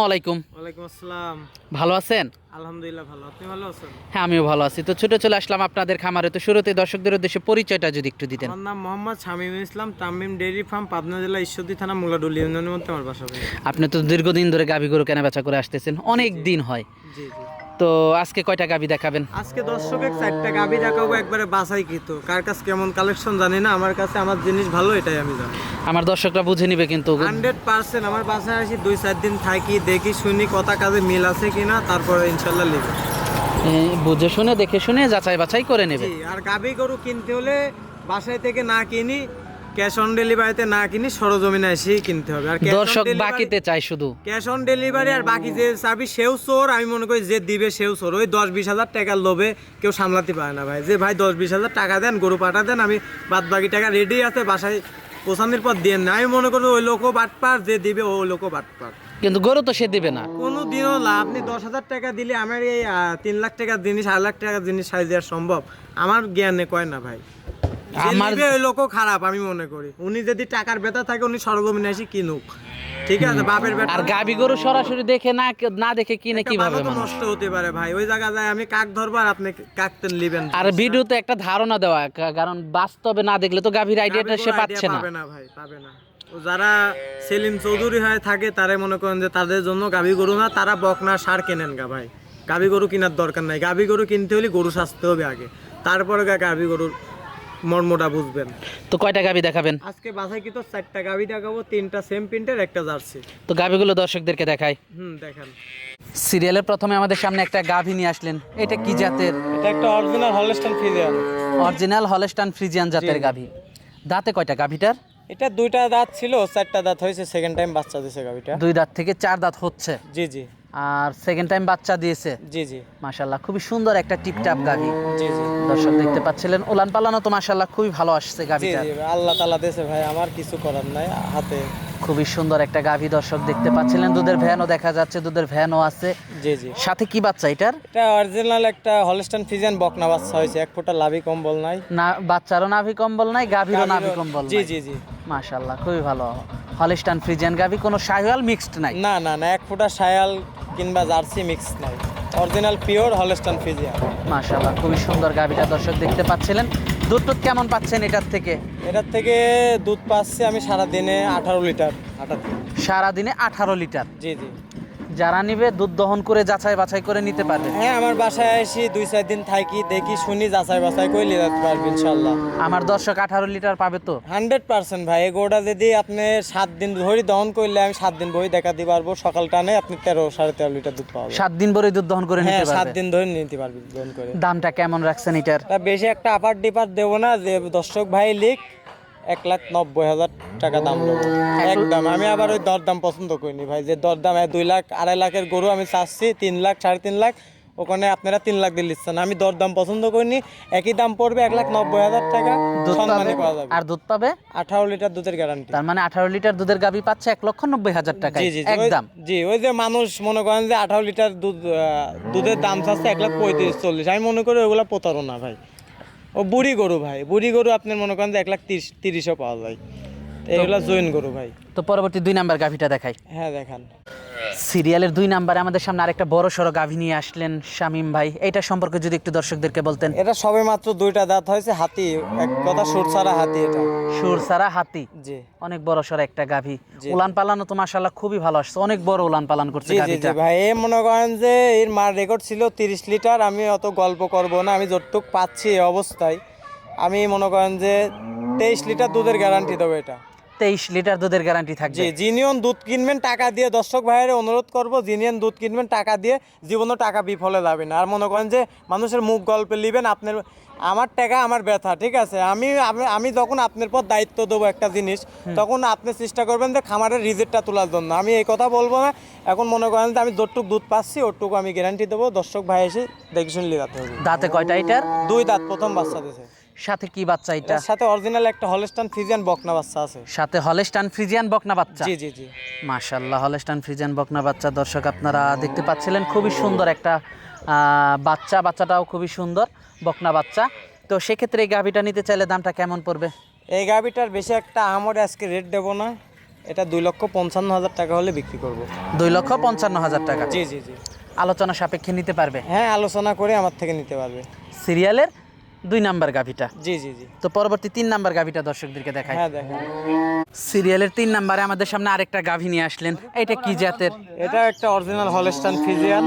আসসালামু আলাইকুম ওয়ালাইকুম আসসালাম। ভালো আছেন? আলহামদুলিল্লাহ ভালো। আপনি ভালো আছেন? হ্যাঁ আমিও ভালো আছি। তো ছোট চলে আসলাম আপনাদের খামারে। তো শুরুতে দর্শকদের উদ্দেশ্যে পরিচয়টা যদি একটু দিতেন। আমার নাম মোহাম্মদ শামীম ইসলাম তামিম ডেইরি ফার্ম পাবনা জেলা ঈশ্বরদী থানা মুলাডুল ইউনিয়নের মধ্যে আমার বাসা। আপনি তো দীর্ঘদিন ধরে গাভী গরু কেনা বেচা করে আসতেছেন। অনেক দিন হয়। জি জি। তো আজকে কয়টা গাভী দেখাবেন? আজকে দর্শক চারটা গাবি দেখাবো একবারে বাসাই কিত কার কাছে কেমন কালেকশন জানি না আমার কাছে আমার জিনিস ভালো এটাই আমি জানি। আমার দর্শকরা বুঝে নিবে কিন্তু। হান্ড্রেড পার্সেন্ট আমার বাসায় আসি দুই চার দিন থাকি দেখি শুনি কথা কাজে মিল আছে কিনা তারপরে ইনশাল্লাহ লিখি বুঝে শুনে দেখে শুনে যাচাই বাছাই করে নেবে। আর গাবি গরু কিনতে হলে বাসায় থেকে না কিনি ক্যাশ অন ডেলিভারিতে না কিনি সরজমিনে এসেই কিনতে হবে। আর দর্শক বাকিতে চাই শুধু। ক্যাশ অন ডেলিভারি আর বাকি যে চাবি সেও চোর। আমি মনে করি যে দিবে সেও চোর। ওই দশ বিশ হাজার টাকার লোভে কেউ সামলাতে পারে না ভাই। যে ভাই দশ বিশ হাজার টাকা দেন গরু পাঠা দেন আমি বাদ বাকি টাকা রেডি আছে বাসায় পৌঁছানোর পর দিয়ে না আমি মনে করি ওই লোকও বাটপার যে দিবে ওই লোকও বাটপার। কিন্তু গরু তো সে দিবে না। কোনো দিনও লাভ আপনি দশ হাজার টাকা দিলে আমার এই তিন লাখ টাকার জিনিস আড়াই লাখ টাকার জিনিস সাইজ দেওয়া সম্ভব? আমার জ্ঞানে কয় না ভাই? আমার- লোকও খারাপ আমি মনে করি। উনি যদি টাকার বেতা থাকে উনি এসে কিনুক। ঠিক আছে বাপের বেটা আর গাভী গরু সরাসরি দেখে না না দেখে কিনে কীভাবে নষ্ট হতে পারে ভাই ওই জায়গা যায় আমি কাক ধরবো আর আপনি কাকতেন লিবেন আর ভিডিওতে একটা ধারণা দেওয়া কারণ বাস্তবে না দেখলে তো গাভীর আইডিয়াটা সে পাচ্ছে না। পাবে না ভাই পাবে না। যারা সেলিম চৌধুরী হয়ে থাকে তারাই মনে করেন যে তাদের জন্য গাভী গরু না তারা বকনা সার কেনেন গা ভাই। গাভী গরু কেনার দরকার নাই। গাভী গরু কিনতে হলে গরু সাজতে হবে আগে। তারপরে গা গাভী গরুর মর্মটা বুঝবেন। তো কয়টা গাবি দেখাবেন? আজকে বাসায় কি তো চারটা গাবি দেখাবো তিনটা সেম প্রিন্টের একটা জার্সি। তো গাভীগুলো দর্শকদেরকে দেখাই। হুম দেখান। সিরিয়ালের প্রথমে আমাদের সামনে একটা গাভী নিয়ে আসলেন। এটা কি জাতের? এটা একটা original Holstein Friesian original Holstein Friesian জাতের গাভী দাঁতে কয়টা গাভীটার এটা দুইটা দাঁত ছিল চারটা দাঁত হয়েছে সেকেন্ড টাইম বাচ্চা দিছে গাভীটা। দুই দাঁত থেকে চার দাঁত হচ্ছে। জি জি। আর সেকেন্ড টাইম বাচ্চা দিয়েছে। জি জি। মাশাল্লাহ খুবই সুন্দর একটা টিপটাপ গাভী। জি জি। দর্শক দেখতে পাচ্ছিলেন উলান পালানো তো মাশাল্লাহ খুবই ভালো আসছে জি জি আল্লাহ তালা দেশে ভাই আমার কিছু করার নাই হাতে। খুবই সুন্দর একটা গাভী দর্শক দেখতে পাচ্ছিলেন দুধের ভ্যানও দেখা যাচ্ছে দুধের ভ্যানও আছে। জি জি। সাথে কি বাচ্চা এটার? এটা অরিজিনাল একটা হলস্টাইন ফিজিয়ান বকনা বাচ্চা হয়েছে এক ফোঁটা লাভি কম্বল নাই। না বাচ্চারও নাভি কম্বল নাই গাভীরও নাভি কম্বল জি জি জি। মাশাল্লাহ খুবই ভালো। হলিস্টান ফ্রিজিয়ান গাভী কোনো শাহিওয়াল মিক্সড নাই? না না না এক ফোঁটা সায়াল কিংবা জার্সি মিক্স নাই। অরিজিনাল পিওর হলস্টাইন ফিজিয়ান মাশাল্লাহ খুবই সুন্দর গাভীটা দর্শক দেখতে পাচ্ছিলেন। দুধ টুধ কেমন পাচ্ছেন এটার থেকে? এটার থেকে দুধ পাচ্ছি আমি সারা দিনে আঠারো লিটার আঠারো সারাদিনে আঠারো লিটার। জি জি। যারা নিবে দুধ দহন করে যাচাই বাছাই করে নিতে পারবে। হ্যাঁ আমার বাসায় আসি দুই চার দিন থাকি দেখি শুনি যাচাই বাছাই করে নিয়ে যেতে পারব ইনশাল্লাহ আমার দর্শক আঠারো লিটার পাবে তো? হান্ড্রেড পার্সেন্ট ভাই এই গরুটা যদি আপনি সাত দিন ধরে দহন করলে আমি সাত দিন বই দেখা দিতে পারব সকাল টানে আপনি তেরো সাড়ে তেরো লিটার দুধ পাবেন সাত দিন ভরে দুধ দহন করে হ্যাঁ নিতে সাত দিন ধরে নিতে পারবি দহন করে। দামটা কেমন রাখছেন এটার? তা বেশি একটা আপার ডিপার দেবো না যে দর্শক ভাই লিখ এক লাখ নব্বই হাজার টাকা দাম দেবো একদম আমি আবার ওই দরদাম পছন্দ করিনি ভাই। যে দরদাম দুই লাখ আড়াই লাখের গরু আমি চাচ্ছি তিন লাখ সাড়ে তিন লাখ ওখানে আপনারা তিন লাখ দিয়ে নিচ্ছেন আমি দরদাম পছন্দ করিনি একই দাম পড়বে এক লাখ নব্বই হাজার টাকা সম্মানে পাওয়া যাবে। আর দুধ পাবে? আঠারো লিটার দুধের গ্যারান্টি তার মানে আঠারো লিটার দুধের গাভী পাচ্ছে এক লক্ষ নব্বই হাজার টাকা একদম। জি ওই যে মানুষ মনে করেন যে আঠারো লিটার দুধ দুধের দাম চাচ্ছে এক লাখ পঁয়ত্রিশ চল্লিশ। আমি মনে করি ওগুলো প্রতারণা ভাই। ও বুড়ি গরু ভাই বুড়ি গরু আপনার মনে করেন যে এক লাখ তিরিশ তিরিশও পাওয়া যায়। এগুলো জৈন গরু ভাই। তো পরবর্তী দুই নাম্বার গাভীটা দেখাই। হ্যাঁ দেখান। সিরিয়ালের দুই নাম্বারে আমাদের সামনে আরেকটা বড় সড়ো গাভী নিয়ে আসলেন শামিম ভাই। এটা সম্পর্কে যদি একটু দর্শকদেরকে বলতেন। এটা সবে মাত্র দুইটা দাঁত হয়েছে হাতি এক কথা সুর ছাড়া হাতি এটা। সুর সারা হাতি? জি। অনেক বড় সড়ো একটা গাভী। উলান পালানো তো মাশাল্লাহ খুবই ভালো আসছে অনেক বড় উলান পালান করছে গাভীটা। ভাই এ মনে করেন যে এর মার রেকর্ড ছিল তিরিশ লিটার আমি অত গল্প করব না আমি যতটুক পাচ্ছি এই অবস্থায় আমি মনে করেন যে তেইশ লিটার দুধের গ্যারান্টি দেবো এটা। তেইশ লিটার দুধের গ্যারান্টি থাকবে। জিনিয়ন দুধ কিনবেন টাকা দিয়ে দর্শক ভাইয়ের অনুরোধ করব জিনিয়ন দুধ কিনবেন টাকা দিয়ে জীবনও টাকা বিফলে যাবে না। আর মনে করেন যে মানুষের মুখ গল্পে নেবেন আপনার আমার টাকা আমার ব্যথা ঠিক আছে? আমি আমি- যখন আপনার পর দায়িত্ব দেবো একটা জিনিস তখন আপনি চেষ্টা করবেন যে খামারের রিজেক্টটা তোলার জন্য। আমি এই কথা বলব না এখন মনে করেন যে আমি যতটুক দুধ পাচ্ছি ওটুকু আমি গ্যারান্টি দেবো। দর্শক ভাই এসে দেখে শুনে যেতে হবে। দাঁতে কয়টা এটার? দুই দাঁত প্রথম বাচ্চা দিয়েছে। সাথে কি বাচ্চা এটা? সাথে অরিজিনাল একটা হলস্টান ফ্রিজিয়ান বকনা বাচ্চা আছে। সাথে হলেস্টান ফ্রিজিয়ান বকনা বাচ্চা? জি জি জি। মাশাল্লাহ হলেস্টান ফ্রিজিয়ান বকনা বাচ্চা। দর্শক আপনারা দেখতে পাচ্ছিলেন খুবই সুন্দর একটা বাচ্চা। বাচ্চাটাও খুবই সুন্দর বকনা বাচ্চা। তো সেক্ষেত্রে এই গাভীটা নিতে চাইলে দামটা কেমন পড়বে? এই গাভিটার বেশি একটা আমার আজকে রেট দেবো না। এটা দুই লক্ষ পঞ্চান্ন হাজার টাকা হলে বিক্রি করব। দুই লক্ষ পঞ্চান্ন হাজার টাকা। জি জি জি। আলোচনা সাপেক্ষে নিতে পারবে? হ্যাঁ আলোচনা করে আমার থেকে নিতে পারবে। সিরিয়ালের দুই নাম্বার গাভিটা। জি জি জি। তো পরবর্তী তিন নাম্বার গাভিটা দর্শকদেরকে দেখাই। হ্যাঁ দেখেন সিরিয়ালের তিন নাম্বারে আমাদের সামনে আরেকটা গাভি নিয়ে আসলেন। এটা কি জাতের? এটা একটা original Holstein Friesian.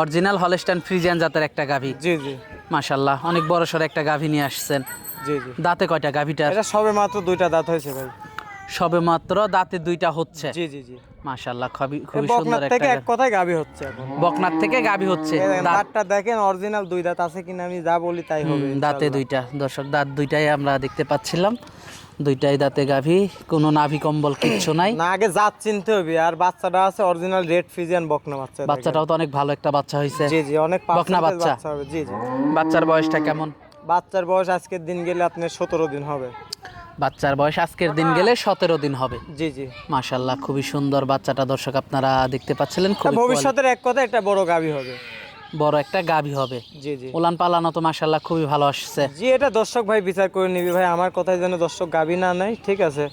Original Holstein Friesian জাতের একটা গাভি। জি জি। মাশাল্লাহ অনেক বড় সড় একটা গাভি নিয়ে আসছেন। জি জি। দাঁতে কয়টা গাভিটার? এটা সবে মাত্র দুইটা দাঁত হয়েছে ভাই। সবে মাত্র দাঁতে দুইটা হচ্ছে। জি জি জি। মাশাল্লাহ খুবই খুবই সুন্দর থেকে এক কথায় গাবি হচ্ছে এখন। বকনার থেকে গাভি হচ্ছে। দাঁতটা দেখেন অরিজিনাল দুই দাঁত আছে কিনা আমি যা বলি তাই হবে দাঁতে দুইটা। দর্শক দাঁত দুইটাই আমরা দেখতে পাচ্ছিলাম। দুইটাই দাঁতে গাভি কোনো নাভি কম্বল কিচ্ছু নাই। না আগে জাত চিনতে হবে আর বাচ্চাটা আছে অরিজিনাল রেড ফিজিয়ান বকনা বাচ্চা বাচ্চাটাও তো অনেক ভালো একটা বাচ্চা হয়েছে জি জি অনেক বকনা বাচ্চা? জি জি। বাচ্চার বয়সটা কেমন? বাচ্চার বয়স আজকের দিন গেলে আপনার সতেরো দিন হবে। বাচ্চার বয়স আজকের দিন গেলে সতেরো দিন হবে। জি জি। মাশাল্লাহ খুবই সুন্দর বাচ্চাটা দর্শক আপনারা দেখতে পাচ্ছিলেন খুব ভবিষ্যতের এক কথা একটা বড় গাবি হবে। বড় একটা গাভি হবে। জি জি। উলান পালানো তো মাশাল্লাহ খুবই ভালো আসছে। জি এটা দর্শক ভাই বিচার করে নিবি ভাই আমার কথায় যেন দর্শক গাবি না নেয় ঠিক আছে?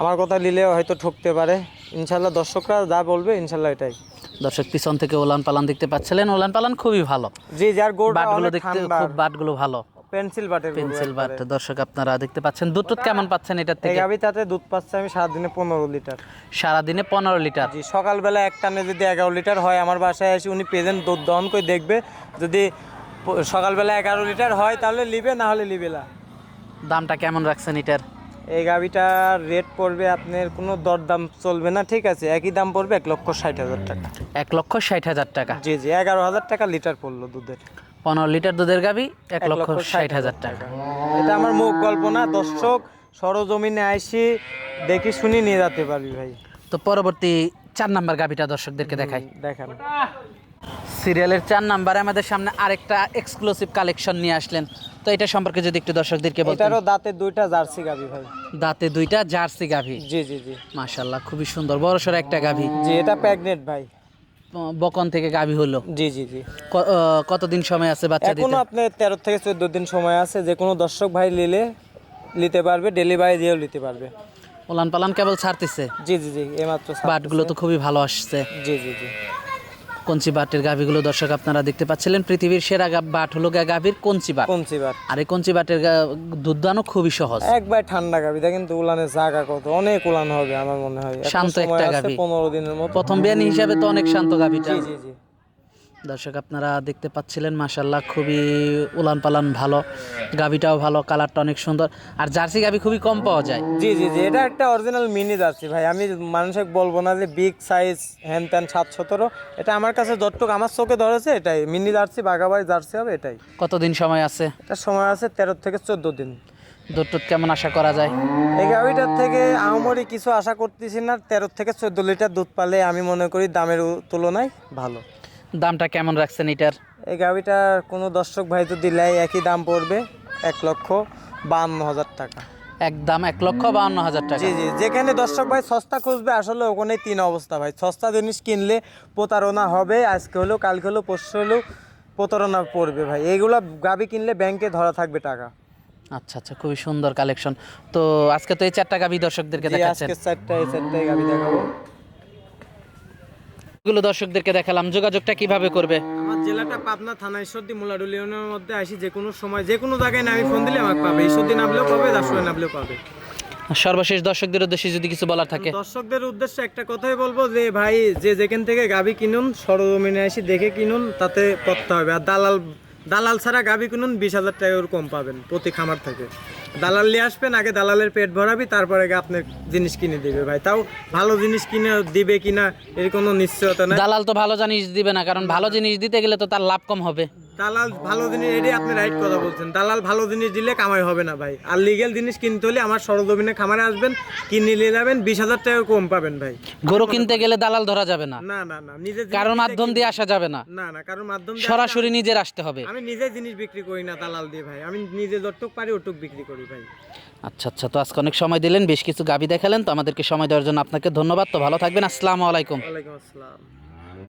আমার কথা নিলে হয়তো ঠকতে পারে। ইনশাল্লাহ দর্শকরা যা বলবে ইনশাল্লাহ এটাই। দর্শক পিছন থেকে উলান পালান দেখতে পাচ্ছিলেন উলান পালান খুবই ভালো। জি যার গোড়টা বাটগুলো দেখতে খুব বাটগুলো ভালো। Pencil বাটের pencil. বাট দর্শক আপনারা দেখতে পাচ্ছেন দুধ টুধ কেমন পাচ্ছেন এটার এই থেকে? গাবিটাতে দুধ পাচ্ছে আমি সারাদিনে পনেরো লিটার। সারাদিনে পনেরো লিটার। জি সকালবেলা এক টানে যদি এগারো লিটার হয় আমার বাসায় এসে উনি প্রেজেন্ট দুধ দহন করে দেখবে যদি সকালবেলা এগারো লিটার হয় তাহলে লিবে না হলে লিবে না। দামটা কেমন রাখছেন এটার? এই গাবিটার রেট পড়বে আপনার কোনো দরদাম চলবে না ঠিক আছে? একই দাম পড়বে এক লক্ষ ষাট হাজার টাকা। এক লক্ষ ষাট হাজার টাকা। জি জি এগারো হাজার টাকা লিটার পড়ল দুধের। পনেরো লিটার দুধের গাবি এক লক্ষ ষাট হাজার টাকা। এটা আমার মুখ গল্প না দর্শক সরজমিনে আইসি দেখি শুনি নিয়ে যেতে পারবি ভাই। তো পরবর্তী চার নাম্বার গাবিটা দর্শকদেরকে দেখাই। দেখান। সিরিয়ালের চার নাম্বারে আমাদের সামনে আরেকটা এক্সক্লুসিভ কালেকশন নিয়ে আসলেন। তো এটা সম্পর্কে যদি একটু দর্শকদেরকে বলতেন। এটারও দাঁতে দুইটা জার্সি গাবি ভাই। দাঁতে দুইটা জার্সি গাভি। জি জি জি। মাশাল্লাহ খুবই সুন্দর বড় সড়ো একটা গাভি। জি এটা প্রেগনেন্ট ভাই। বকন থেকে গাভী হলো। জি জি জি। কতদিন সময় আছে বাচ্চা এখনও এখন আপনার তেরো থেকে চোদ্দ দিন সময় আছে যে কোনো দর্শক ভাই নিলে নিতে পারবে ডেলিভারি দিয়েও নিতে পারবে। ওলান পালান কেবল ছাড়তেছে? জি জি জি এইমাত্র। বাটগুলো তো খুবই ভালো আসছে। জি জি জি। কঞ্চি বাটের গাভিগুলো দর্শক আপনারা দেখতে পাচ্ছিলেন পৃথিবীর সেরা বাট হলো গা- গাভীর কঞ্চি বাট। কঞ্চি বাট। আর এই কঞ্চি বাটের দুধ দানো খুবই সহজ। একবার ঠান্ডা গাভী দেখেন তো উলানের জায়গা কত অনেক উলান হবে আমার মনে হয়। শান্ত একটা গাভী। পনেরো দিনের মতো। প্রথম বিয়ানি হিসাবে তো অনেক শান্ত গাভিটা। জি জি জি। দর্শক আপনারা দেখতে পাচ্ছিলেন মাসাল্লাহ খুবই উলান পালান ভালো গাভিটাও ভালো কালারটা অনেক সুন্দর আর জার্সি গাভি খুবই কম পাওয়া যায়। জি জি জি এটা একটা অরিজিনাল মিনি জার্সি ভাই আমি মানুষকে বলব না যে বিগ সাইজ হ্যান ত্যান সাত সতেরো এটা আমার কাছে যতটুকু আমার চোখে ধরেছে এটাই মিনি জার্সি বাগাবাড়ি জার্সি হবে এটাই। কতদিন সময় আছে? এটা সময় আছে তেরো থেকে চোদ্দ দিন। দুধ কেমন আশা করা যায়? এই গাভিটার থেকে আহমরি কিছু আশা করতেছি না তেরো থেকে চোদ্দ লিটার দুধ পালে আমি মনে করি দামের তুলনায় ভালো। দামটা কেমন রাখছেন এটার? এই গাভিটার কোনো দর্শক ভাই তো দিলে একই দাম পড়বে এক লক্ষ বাহান্ন হাজার টাকা। একদম এক লক্ষ বাউন্ন হাজার টাকা। জি জি যেখানে দর্শক ভাই সস্তা খুঁজবে আসলে ওখানে তিন অবস্থা ভাই। সস্তা জিনিস কিনলে প্রতারণা হবে আজকে হলো কালকে হলো পরশু হলো প্রতারণা পড়বে ভাই। এইগুলা গাবি কিনলে ব্যাংকে ধরা থাকবে টাকা। আচ্ছা আচ্ছা খুবই সুন্দর কালেকশন। তো আজকে তো এই চারটা গাভি দর্শকদেরকে দেখাচ্ছেন। আজকে চারটা এই চারটাই গাবি দেখাবো। এগুলো দর্শকদেরকে দেখালাম। যোগাযোগটা কীভাবে করবে? আমার জেলাটা পাবনা থানা ঈশ্বরদী মোলাডুল ইউনিয়নের মধ্যে আসি যে কোনো সময় যে কোনো জায়গায় নামি ফোন দিলে আমাকে পাবে। ঈশ্বরদী নামলেও পাবে দাসুয়ে নামলেও পাবে। সর্বশেষ দর্শকদের উদ্দেশ্যে যদি কিছু বলার থাকে। দর্শকদের উদ্দেশ্যে একটা কথাই বলব যে ভাই যে যেখান থেকে গাবি কিনুন সরজমিনে আসি দেখে কিনুন তাতে করতে হবে। আর দালাল দালাল ছাড়া গাভি কিনুন বিশ হাজার টাকার কম পাবেন, প্রতি খামার থেকে। দালাল নিয়ে আসবেন, আগে দালালের পেট ভরাবি, তারপরে আপনি জিনিস কিনে দিবে। ভাই, তাও ভালো জিনিস কিনে দিবে কিনা, এর কোনো নিশ্চয়তা নাই। দালাল তো ভালো জিনিস দিবে না, কারণ ভালো জিনিস দিতে গেলে তো তার লাভ কম হবে। দালাল ভালো জিনিস এটাই আপনি রাইট কথা বলছেন। দালাল ভালো জিনিস দিলে কামাই হবে না ভাই। আর লিগেল জিনিস কিনতে হলে আমার সরজমিনে খামারে আসবেন কিনে নিয়ে যাবেন বিশ হাজার টাকা কম পাবেন ভাই। গরু কিনতে গেলে দালাল ধরা যাবে না। না না না নিজে কারোর মাধ্যম দিয়ে আসা যাবে না। না না কারোর মাধ্যম দিয়ে সরাসরি নিজের আসতে হবে। আমি নিজে জিনিস বিক্রি করি না দালাল দিয়ে ভাই। আমি নিজে যতটুক পারি ওটুক বিক্রি করি ভাই। আচ্ছা আচ্ছা তো আজকে অনেক সময় দিলেন বেশ কিছু গাবি দেখালেন তো আমাদেরকে সময় দেওয়ার জন্য আপনাকে ধন্যবাদ। তো ভালো থাকবেন আসসালামু আলাইকুম। ওয়ালাইকুম আসসালাম।